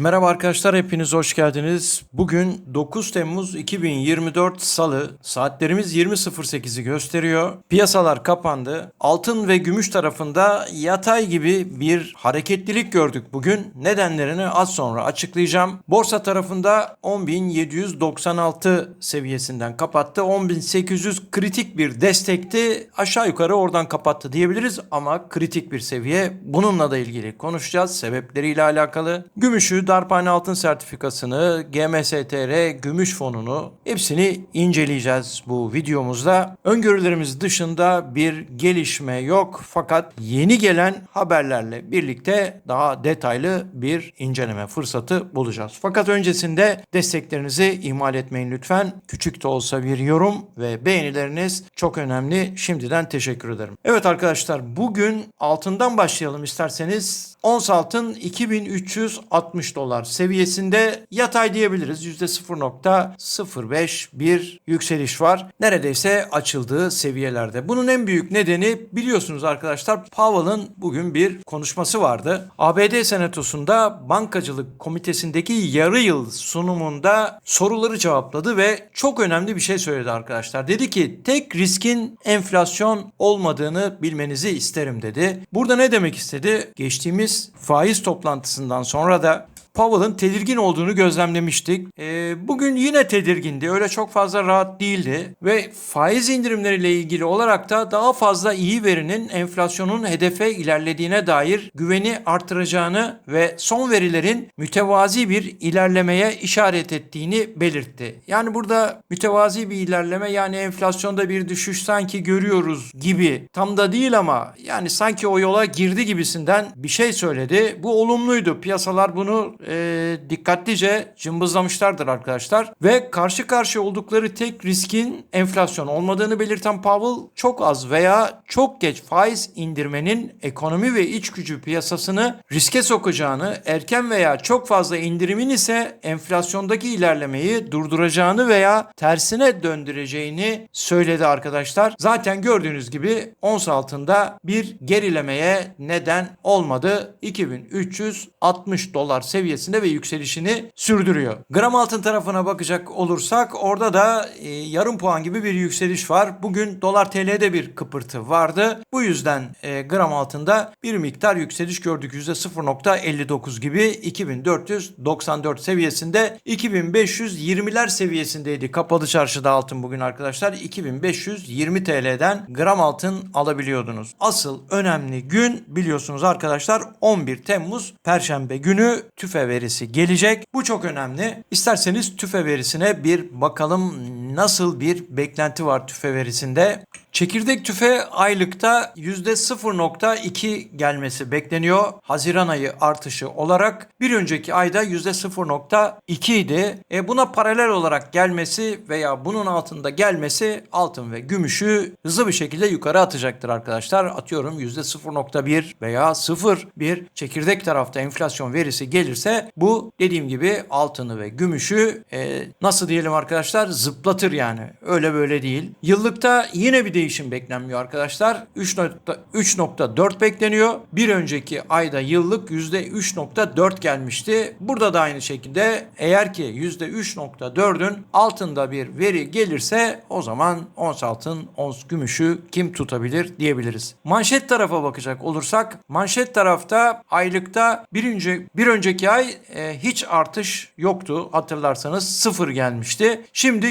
Merhaba arkadaşlar hepiniz hoş geldiniz. Bugün 9 Temmuz 2024 Salı saatlerimiz 20.08'i gösteriyor. Piyasalar kapandı. Altın ve gümüş tarafında yatay gibi bir hareketlilik gördük bugün. Nedenlerini az sonra açıklayacağım. Borsa tarafında 10.796 seviyesinden kapattı. 10.800 kritik bir destekti. Aşağı yukarı oradan kapattı diyebiliriz ama kritik bir seviye. Bununla da ilgili konuşacağız. Sebepleriyle alakalı. Gümüşü, darphane altın sertifikasını, GMSTR gümüş fonunu hepsini inceleyeceğiz bu videomuzda. Öngörülerimiz dışında bir gelişme yok fakat yeni gelen haberlerle birlikte daha detaylı bir inceleme fırsatı bulacağız. Fakat öncesinde desteklerinizi ihmal etmeyin lütfen. Küçük de olsa bir yorum ve beğenileriniz çok önemli. Şimdiden teşekkür ederim. Evet arkadaşlar bugün altından başlayalım isterseniz. Ons altın 2360 dolar seviyesinde yatay diyebiliriz. %0.05 bir yükseliş var. Neredeyse açıldığı seviyelerde. Bunun en büyük nedeni biliyorsunuz arkadaşlar Powell'ın bugün bir konuşması vardı. ABD Senatosu'nda bankacılık komitesindeki yarı yıl sunumunda soruları cevapladı ve çok önemli bir şey söyledi arkadaşlar. Dedi ki tek riskin enflasyon olmadığını bilmenizi isterim dedi. Burada ne demek istedi? Geçtiğimiz faiz toplantısından sonra da Powell'ın tedirgin olduğunu gözlemlemiştik. Ee, bugün yine tedirgindi. Öyle çok fazla rahat değildi. Ve faiz indirimleriyle ilgili olarak da daha fazla iyi verinin enflasyonun hedefe ilerlediğine dair güveni artıracağını ve son verilerin mütevazi bir ilerlemeye işaret ettiğini belirtti. Yani burada mütevazi bir ilerleme yani enflasyonda bir düşüş sanki görüyoruz gibi tam da değil ama yani sanki o yola girdi gibisinden bir şey söyledi. Bu olumluydu. Piyasalar bunu e, dikkatlice cımbızlamışlardır arkadaşlar. Ve karşı karşıya oldukları tek riskin enflasyon olmadığını belirten Powell çok az veya çok geç faiz indirmenin ekonomi ve iç gücü piyasasını riske sokacağını, erken veya çok fazla indirimin ise enflasyondaki ilerlemeyi durduracağını veya tersine döndüreceğini söyledi arkadaşlar. Zaten gördüğünüz gibi ons altında bir gerilemeye neden olmadı. 2360 dolar seviyesinde ve yükselişini sürdürüyor. Gram altın tarafına bakacak olursak orada da e, yarım puan gibi bir yükseliş var. Bugün dolar TL'de bir kıpırtı vardı. Bu yüzden e, gram altında bir miktar yükseliş gördük. %0.59 gibi 2494 seviyesinde 2520'ler seviyesindeydi. Kapalı çarşıda altın bugün arkadaşlar 2520 TL'den gram altın alabiliyordunuz. Asıl önemli gün biliyorsunuz arkadaşlar 11 Temmuz Perşembe günü tüfe verisi gelecek. Bu çok önemli. İsterseniz tüfe verisine bir bakalım nasıl bir beklenti var tüfe verisinde. Çekirdek tüfe aylıkta %0.2 gelmesi bekleniyor. Haziran ayı artışı olarak bir önceki ayda %0.2 idi. E buna paralel olarak gelmesi veya bunun altında gelmesi altın ve gümüşü hızlı bir şekilde yukarı atacaktır arkadaşlar. Atıyorum %0.1 veya 0 bir çekirdek tarafta enflasyon verisi gelirse bu dediğim gibi altını ve gümüşü e, nasıl diyelim arkadaşlar zıplatır yani. Öyle böyle değil. Yıllıkta yine bir değişim beklenmiyor arkadaşlar. 3.4 bekleniyor. Bir önceki ayda yıllık %3.4 gelmişti. Burada da aynı şekilde eğer ki %3.4'ün altında bir veri gelirse o zaman ons altın, ons gümüşü kim tutabilir diyebiliriz. Manşet tarafa bakacak olursak manşet tarafta aylıkta bir, önce, bir önceki ay e, hiç artış yoktu. Hatırlarsanız sıfır gelmişti. Şimdi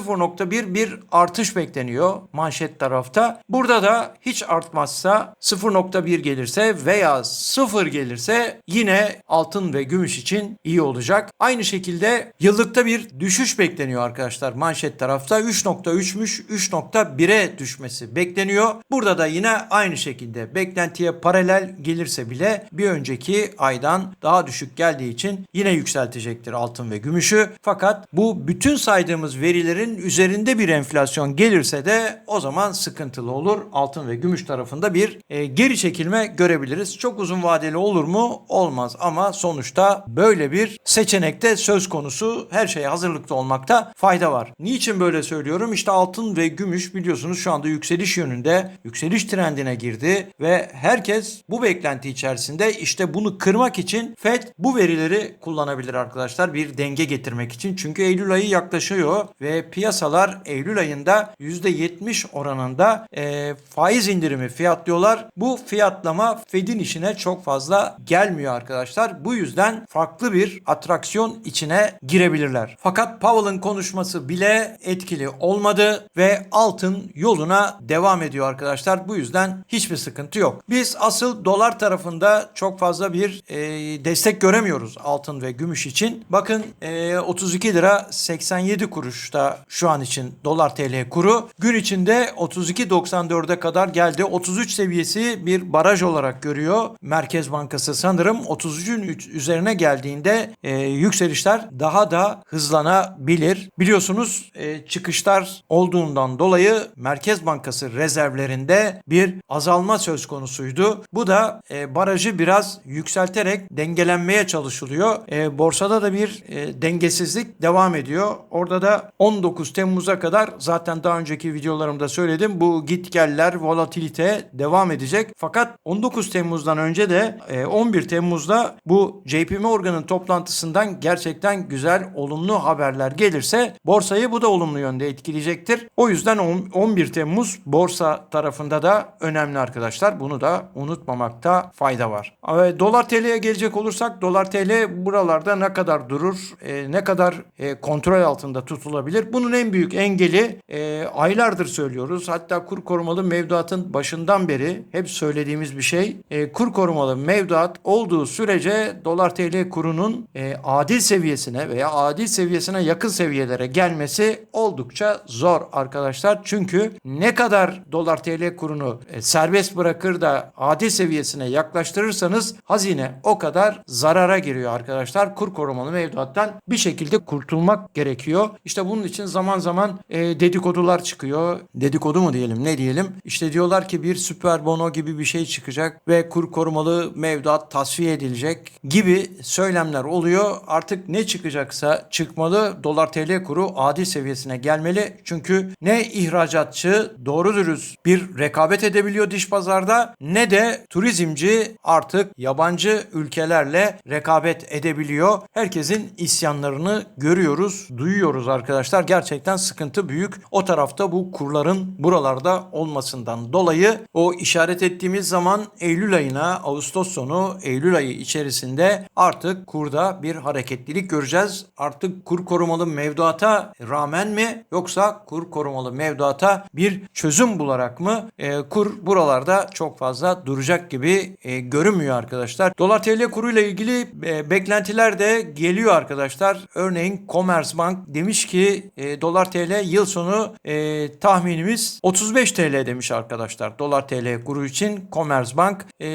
%0.1 bir artış bekleniyor manşet tarafta. Burada da hiç artmazsa 0.1 gelirse veya 0 gelirse yine altın ve gümüş için iyi olacak. Aynı şekilde yıllıkta bir düşüş bekleniyor arkadaşlar. Manşet tarafta 3.3'müş 3.1'e düşmesi bekleniyor. Burada da yine aynı şekilde beklentiye paralel gelirse bile bir önceki aydan daha düşük geldiği için yine yükseltecektir altın ve gümüşü. Fakat bu bütün saydığımız verilerin üzerinde bir enflasyon gelirse de o zaman sıkıntılı olur. Altın ve gümüş tarafında bir e, geri çekilme görebiliriz. Çok uzun vadeli olur mu? Olmaz ama sonuçta böyle bir seçenekte söz konusu her şeye hazırlıklı olmakta fayda var. Niçin böyle söylüyorum? İşte altın ve gümüş biliyorsunuz şu anda yükseliş yönünde, yükseliş trendine girdi ve herkes bu beklenti içerisinde işte bunu kırmak için FED bu veri verileri kullanabilir arkadaşlar bir denge getirmek için. Çünkü Eylül ayı yaklaşıyor ve piyasalar Eylül ayında %70 oranında e, faiz indirimi fiyatlıyorlar. Bu fiyatlama Fed'in işine çok fazla gelmiyor arkadaşlar. Bu yüzden farklı bir atraksiyon içine girebilirler. Fakat Powell'ın konuşması bile etkili olmadı ve altın yoluna devam ediyor arkadaşlar. Bu yüzden hiçbir sıkıntı yok. Biz asıl dolar tarafında çok fazla bir e, destek göremiyoruz altın ve gümüş için. Bakın e, 32 lira 87 kuruşta şu an için dolar TL kuru. Gün içinde 32.94'e kadar geldi. 33 seviyesi bir baraj olarak görüyor. Merkez Bankası sanırım 33'ün üzerine geldiğinde e, yükselişler daha da hızlanabilir. Biliyorsunuz e, çıkışlar olduğundan dolayı Merkez Bankası rezervlerinde bir azalma söz konusuydu. Bu da e, barajı biraz yükselterek dengelenmeye çalışılıyor. E, borsada da bir e, dengesizlik devam ediyor. Orada da 19 Temmuz'a kadar zaten daha önceki videolarımda söyledim. Bu gitgeller, volatilite devam edecek. Fakat 19 Temmuz'dan önce de e, 11 Temmuz'da bu JP Morgan'ın toplantısından gerçekten güzel, olumlu haberler gelirse borsayı bu da olumlu yönde etkileyecektir. O yüzden on- 11 Temmuz borsa tarafında da önemli arkadaşlar. Bunu da unutmamakta fayda var. E, dolar TL'ye gelecek olursak dolar TL buralarda ne kadar durur, e, ne kadar e, kontrol altında tutulabilir? Bunun en büyük engeli e, aylardır söylüyoruz. Hatta kur korumalı mevduatın başından beri hep söylediğimiz bir şey. E, kur korumalı mevduat olduğu sürece dolar TL kurunun e, adil seviyesine veya adil seviyesine yakın seviyelere gelmesi oldukça zor arkadaşlar. Çünkü ne kadar dolar TL kurunu e, serbest bırakır da adil seviyesine yaklaştırırsanız hazine o kadar zarara giriyor arkadaşlar. Kur korumalı mevduattan bir şekilde kurtulmak gerekiyor. İşte bunun için zaman zaman e, dedikodular çıkıyor. Dedikodu mu diyelim ne diyelim? İşte diyorlar ki bir süper bono gibi bir şey çıkacak ve kur korumalı mevduat tasfiye edilecek gibi söylemler oluyor. Artık ne çıkacaksa çıkmalı. Dolar TL kuru adil seviyesine gelmeli. Çünkü ne ihracatçı doğru dürüst bir rekabet edebiliyor dış pazarda ne de turizmci artık yabancı ülkelerle rekabet edebiliyor. Herkesin isyanlarını görüyoruz, duyuyoruz arkadaşlar. Gerçekten sıkıntı büyük. O tarafta bu kurların buralarda olmasından dolayı o işaret ettiğimiz zaman Eylül ayına, Ağustos sonu, Eylül ayı içerisinde artık kurda bir hareketlilik göreceğiz. Artık kur korumalı mevduata rağmen mi yoksa kur korumalı mevduata bir çözüm bularak mı e, kur buralarda çok fazla duracak gibi e, görünmüyor arkadaşlar. Dolar TL kuruyla ilgili e, beklentiler de geliyor arkadaşlar. Örneğin Commerzbank demiş ki e, dolar TL yıl sonu e, tahminimiz 35 TL demiş arkadaşlar. Dolar TL kuru için Commerzbank e,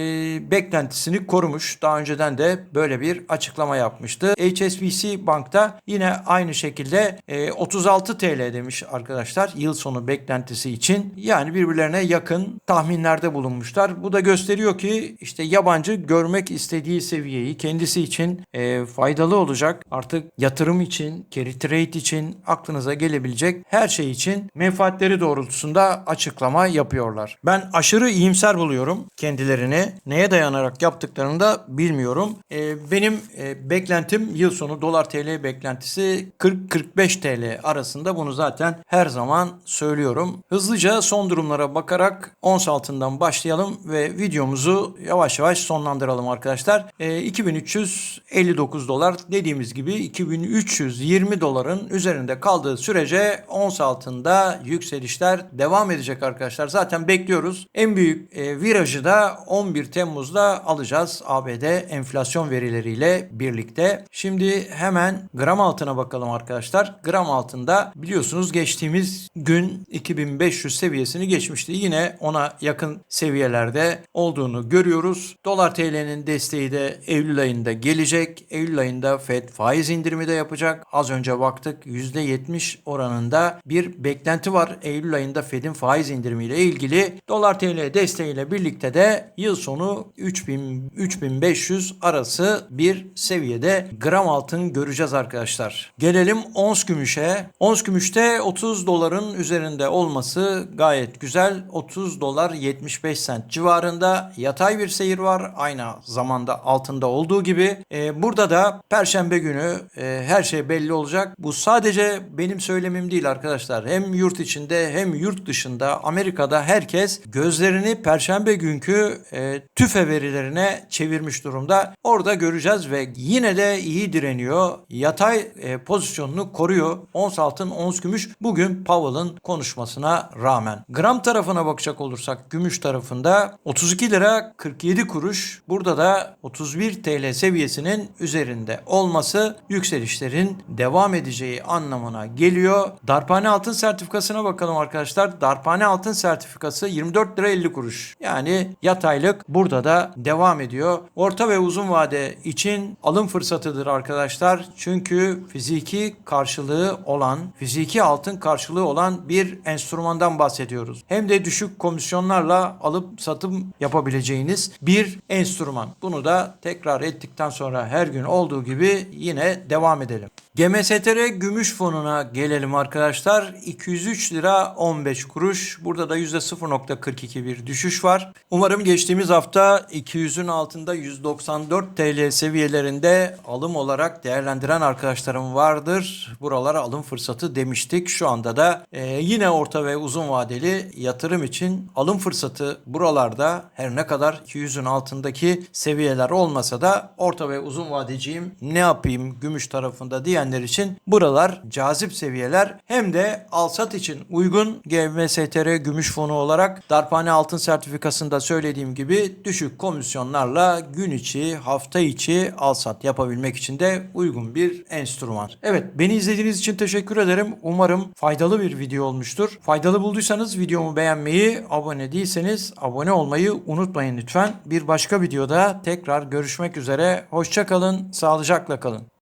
beklentisini korumuş. Daha önceden de böyle bir açıklama yapmıştı. HSBC Bank'ta yine aynı şekilde e, 36 TL demiş arkadaşlar yıl sonu beklentisi için. Yani birbirlerine yakın tahminlerde bulunmuşlar. Bu da gösteriyor ki işte yabancı görmek istediği seviyeyi kendisi için e, faydalı olacak. Artık yatırım için, carry trade için aklınıza gelebilecek her şey için menfaatleri doğrultusunda açıklama yapıyorlar. Ben aşırı iyimser buluyorum kendilerini. Neye dayanarak yaptıklarını da bilmiyorum. E, benim e, beklentim yıl sonu dolar TL beklentisi 40-45 TL arasında bunu zaten her zaman söylüyorum. Hızlıca son durumlara bakarak ons altından başlayalım ve videomuzu yavaş yavaş sonlandıralım arkadaşlar. E, 2359 dolar dediğimiz gibi 2320 doların üzerinde kaldığı sürece ons altında yükselişler devam edecek arkadaşlar. Zaten bekliyoruz. En büyük e, virajı da 11 Temmuz'da alacağız ABD enflasyon verileriyle birlikte. Şimdi hemen gram altına bakalım arkadaşlar. Gram altında biliyorsunuz geçtiğimiz gün 2500 seviyesini geçmişti. Yine ona yakın seviyelerde olduğunu görüyoruz. Dolar TL'nin desteği de Eylül ayında gelecek. Eylül ayında Fed faiz indirimi de yapacak. Az önce baktık %70 oranında bir beklenti var. Eylül ayında Fed'in faiz indirimiyle ilgili. Dolar TL desteğiyle birlikte de yıl sonu 3000 3500 arası bir seviyede gram altın göreceğiz arkadaşlar. Gelelim ons gümüşe. Ons gümüşte 30 doların üzerinde olması gayet güzel. 30 dolar 75 sent civarında yatay bir seyir var. Aynı zamanda altında olduğu gibi gibi e, burada da Perşembe günü e, her şey belli olacak. Bu sadece benim söylemim değil arkadaşlar. Hem yurt içinde hem yurt dışında Amerika'da herkes gözlerini Perşembe günkü e, tüfe verilerine çevirmiş durumda. Orada göreceğiz ve yine de iyi direniyor. Yatay e, pozisyonunu koruyor. Ons altın, ons gümüş bugün Powell'ın konuşmasına rağmen. Gram tarafına bakacak olursak gümüş tarafında 32 lira 47 kuruş. Burada da 31 TL seviyesinin üzerinde olması yükselişlerin devam edeceği anlamına geliyor. Darphane altın sertifikasına bakalım arkadaşlar. Darphane altın sertifikası 24 lira 50 kuruş. Yani yataylık burada da devam ediyor. Orta ve uzun vade için alım fırsatıdır arkadaşlar. Çünkü fiziki karşılığı olan, fiziki altın karşılığı olan bir enstrümandan bahsediyoruz. Hem de düşük komisyonlarla alıp satım yapabileceğiniz bir enstrüman. Bunu da tekrar ettikten sonra her gün olduğu gibi yine devam edelim. GMSTR gümüş fonuna gelelim arkadaşlar. 203 lira 15 kuruş. Burada da %0.42 bir düşüş var. Umarım geçtiğimiz hafta 200'ün altında 194 TL seviyelerinde alım olarak değerlendiren arkadaşlarım vardır. Buralara alım fırsatı demiştik. Şu anda da e, yine orta ve uzun vadeli yatırım için alım fırsatı buralarda her ne kadar 200'ün altındaki seviyeler olmasa da orta ve uzun vadeciyim ne yapayım gümüş tarafında diyenler için buralar cazip seviyeler hem de alsat için uygun GMSTR gümüş fonu olarak darphane altın sertifikasında söylediğim gibi düşük komisyonlarla gün içi hafta içi alsat yapabilmek için de uygun bir enstrüman. Evet beni izlediğiniz için teşekkür ederim. Umarım faydalı bir video olmuştur. Faydalı bulduysanız videomu beğenmeyi, abone değilseniz abone olmayı unutmayın lütfen. Bir başka videoda tekrar görüşmek üzere. Hoşça kalın, sağlıcakla kalın.